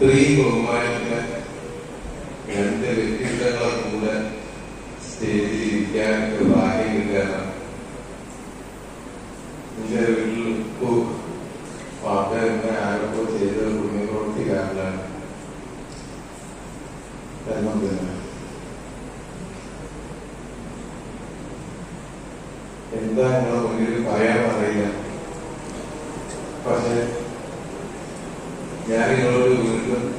അത്രയും ബഹുമാനിക്കാൻ രണ്ട് വ്യക്തിത്വങ്ങളെ കൂടെ സ്റ്റേജിൽ ഇരിക്കാനൊക്കെ ഭാഗ്യം കിട്ടാനാണ് എന്റെ വീട്ടിൽ പാപ്പ എന്നെ ആരൊക്കെ ചെയ്ത പുണ്യപ്രവൃത്തി കാരണമാണ് എന്താ നിങ്ങളെ മുന്നിൽ പറയാൻ അറിയില്ല. പക്ഷെ ഞാൻ നിങ്ങളോട് വീണ്ടും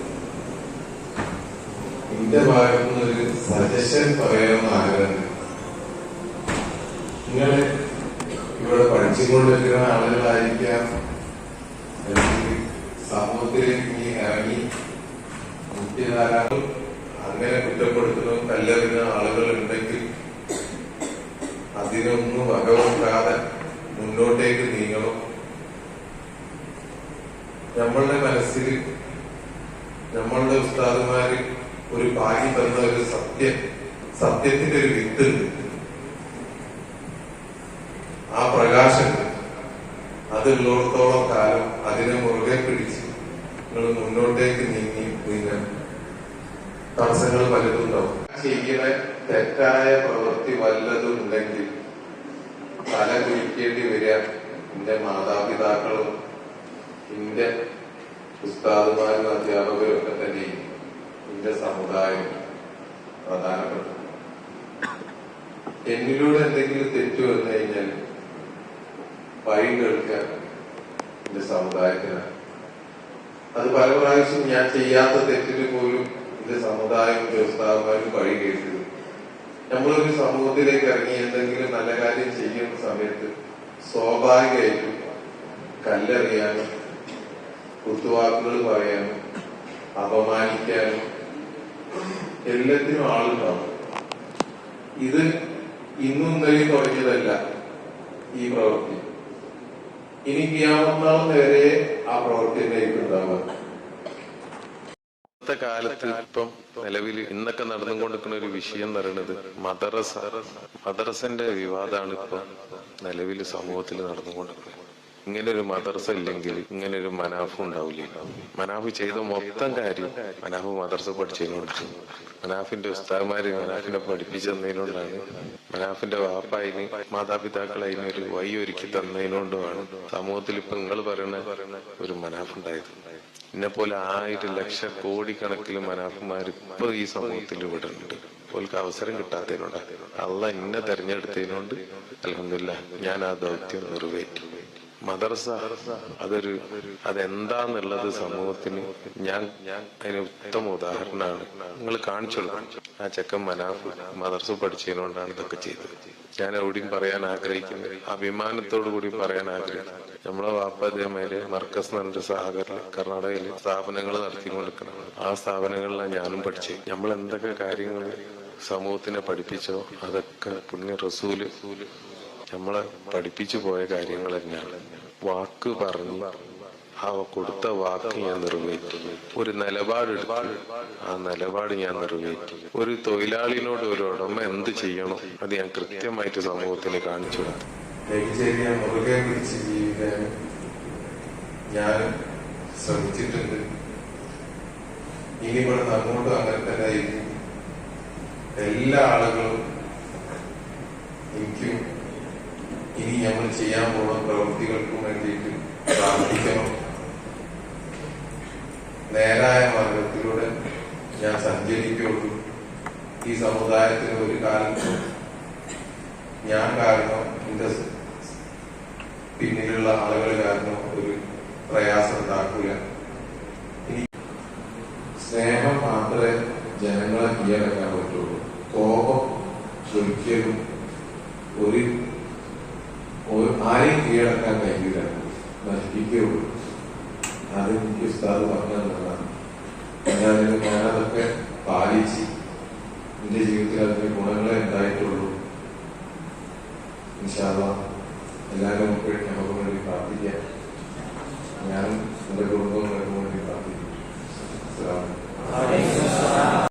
എന്റെ ഭാഗത്തു നിന്ന് ഒരു സജഷൻ പറയാമെന്ന് ആഗ്രഹം നിങ്ങൾ ഇവിടെ പഠിച്ചുകൊണ്ടിരിക്കുന്ന ആളുകളായിരിക്കാം. അല്ലെങ്കിൽ സമൂഹത്തിലേക്ക് ഇനി ഇറങ്ങി മുഖ്യധാരാളം അങ്ങനെ കുറ്റപ്പെടുത്തുന്ന കല്ലെറിയുന്ന ആളുകൾ ഉണ്ടെങ്കിൽ അതിനൊന്നും വകവെക്കാതെ മുന്നോട്ടേക്ക് നീങ്ങണം. നമ്മളുടെ മനസ്സിൽ നമ്മളുടെ ഉസ്താദുമാര് ഒരു പാകി തന്ന ഒരു സത്യം സത്യത്തിന്റെ ഒരു വിത്തുണ്ട് ആ പ്രകാശം അതുള്ളിടത്തോളം കാലം അതിനെ മുറുകെ പിടിച്ച് നിങ്ങൾ മുന്നോട്ടേക്ക് നീങ്ങി പിന്നെ തടസ്സങ്ങൾ വലുതുണ്ടാവും ചെയ്യുന്ന തെറ്റായ പ്രവൃത്തി വല്ലതും ഉണ്ടെങ്കിൽ തല കുഴിക്കേണ്ടി വരിക. എന്റെ മാതാപിതാക്കളും എന്റെ ഉസ്താദുമാരും അധ്യാപകരും ഒക്കെ തന്നെ എന്റെ സമുദായം പ്രധാനപ്പെട്ട. എന്നിലൂടെ എന്തെങ്കിലും തെറ്റു വന്നു കഴിഞ്ഞാൽ വഴി കേൾക്കാൻ എന്റെ സമുദായത്തിനാണ്. അത് പല പ്രാവശ്യം ഞാൻ ചെയ്യാത്ത തെറ്റിന് പോലും എന്റെ സമുദായം ഉസ്താദുമാരും വഴി കേൾക്കുന്നു നമ്മളൊരു സമൂഹത്തിലേക്ക് ഇറങ്ങി എന്തെങ്കിലും നല്ല കാര്യം ചെയ്യുന്ന സമയത്ത് സ്വാഭാവികമായിട്ടും കല്ലെറിയാനും കുത്തുവാക്കുകൾ പറയാനും അപമാനിക്കാനും എല്ലാത്തിനും ആളുണ്ടാവും. ഇത് ഇന്നും ഇന്നലെയും തുടങ്ങിയതല്ല ഈ പ്രവൃത്തി. ഇനി ക്യാമത്താൾ നേരെ ആ പ്രവൃത്തിയിലേക്ക് ഉണ്ടാവുക. കാലത്ത് ഇപ്പം നിലവിൽ ഇന്നൊക്കെ നടന്നുകൊണ്ടിരിക്കുന്ന ഒരു വിഷയം എന്ന് പറയുന്നത് മദ്രസ മദ്രസന്റെ വിവാദമാണ് ഇപ്പൊ നിലവിൽ സമൂഹത്തിൽ നടന്നുകൊണ്ടിരിക്കുന്നത്. ഇങ്ങനെ ഒരു മദർസ ഇല്ലെങ്കിൽ ഇങ്ങനെ ഒരു മനാഫ് ഉണ്ടാവില്ല? മനാഫ് ചെയ്ത മൊത്തം കാര്യം മനാഫ് മദർസ പഠിച്ചതിനോണ്ടാണ് മനാഫിന്റെ ഉസ്താദ്മാര് മനാഫിനെ പഠിപ്പിച്ചതിനോടാണ്. മനാഫിന്റെ വാപ്പായിന് മാതാപിതാക്കൾ അതിന് ഒരു വഴി ഒരുക്കി തന്നതിനോണ്ടുമാണ് സമൂഹത്തിൽ ഇപ്പൊ നിങ്ങൾ പറയുന്ന ഒരു മനാഫ് ഉണ്ടായത്. എന്നെ പോലെ ആയിരം ലക്ഷ കോടിക്കണക്കിൽ മനാഫന്മാർ ഇപ്പൊ ഈ സമൂഹത്തിൽ ഇവിടെ ഉണ്ട് ഓൽക്ക് അവസരം കിട്ടാത്തതിനോണ്ട് അല്ല എന്നെ തെരഞ്ഞെടുത്തതിനോണ്ട് അലഹമില്ല ഞാൻ ആ ദൗത്യം നിറവേറ്റി. മദർസ അതൊരു അതെന്താന്നുള്ളത് സമൂഹത്തിന് ഞാൻ അതിന് ഉത്തമ ഉദാഹരണമാണ്. നിങ്ങൾ കാണിച്ചു ആ ചെക്കൻ മനാഫ് മദർസ പഠിച്ചതിനോണ്ടാണ് ഇതൊക്കെ ചെയ്തത്. ഞാൻ എവിടെയും പറയാൻ ആഗ്രഹിക്കുന്നത് അഭിമാനത്തോടു കൂടി പറയാൻ ആഗ്രഹിക്കുന്നു നമ്മളെ വാപ്പ മർക്കസ് എന്നൊരു സാഗറിൽ കർണാടകയിൽ സ്ഥാപനങ്ങൾ നടത്തിക്കൊണ്ടിരിക്കണം ആ സ്ഥാപനങ്ങളിലാണ് ഞാനും പഠിച്ചത് നമ്മൾ എന്തൊക്കെ കാര്യങ്ങൾ സമൂഹത്തിനെ പഠിപ്പിച്ചോ അതൊക്കെ പുണ്യ റസൂൽ നമ്മളെ പഠിപ്പിച്ചു പോയ കാര്യങ്ങൾ തന്നെയാണ്. വാക്ക് പറഞ്ഞു ആ കൊടുത്ത വാക്ക് ഞാൻ നിറവേറ്റി. ഒരു നിലപാട് ആ നിലപാട് ഞാൻ നിറവേറ്റി. ഒരു തൊഴിലാളിനോട് ഒരു ഉടമ എന്ത് ചെയ്യണം അത് ഞാൻ കൃത്യമായിട്ട് സമൂഹത്തിന് കാണിച്ചു ഞാൻ ശ്രമിച്ചിട്ടുണ്ട്. അങ്ങോട്ടും അങ്ങനെ തന്നെ എല്ലാ ആളുകളും എനിക്കും ഇനി നമ്മൾ ചെയ്യാൻ പോകുന്ന പ്രവൃത്തികൾക്കും വേണ്ടിയിട്ട് പ്രാർത്ഥിക്കണം. നേരായ മാർഗത്തിലൂടെ ഞാൻ സഞ്ചരിക്കുള്ളൂ. ഈ സമുദായത്തിന് ഒരു കാലത്തും ഞാൻ കാരണം എന്റെ പിന്നിലുള്ള ആളുകൾ കാരണം ഒരു പ്രയാസം ഉണ്ടാക്കില്ല ഇനി സ്നേഹം മാത്രമേ ജനങ്ങളെ കീഴടക്കാൻ പറ്റുള്ളൂ. കോപം ഒരിക്കലും ഒരു ഒരു- ആരെയും കീഴടക്കാൻ കഴിയില്ല നശിപ്പിക്കുകയുള്ളൂ അത് എനിക്ക് ഉസ്താദ് പറഞ്ഞതാണ് ഞാനതൊക്കെ പാലിച്ച് എന്റെ ജീവിതത്തിൽ അതിന്റെ ഗുണങ്ങളെ ഉണ്ടായിട്ടുള്ളൂ എല്ലാവരും നമുക്ക് വേണ്ടി പ്രാർത്ഥിക്കാം. ഞാനും എന്റെ കുടുംബങ്ങൾക്ക് വേണ്ടി പ്രാർത്ഥിക്കും.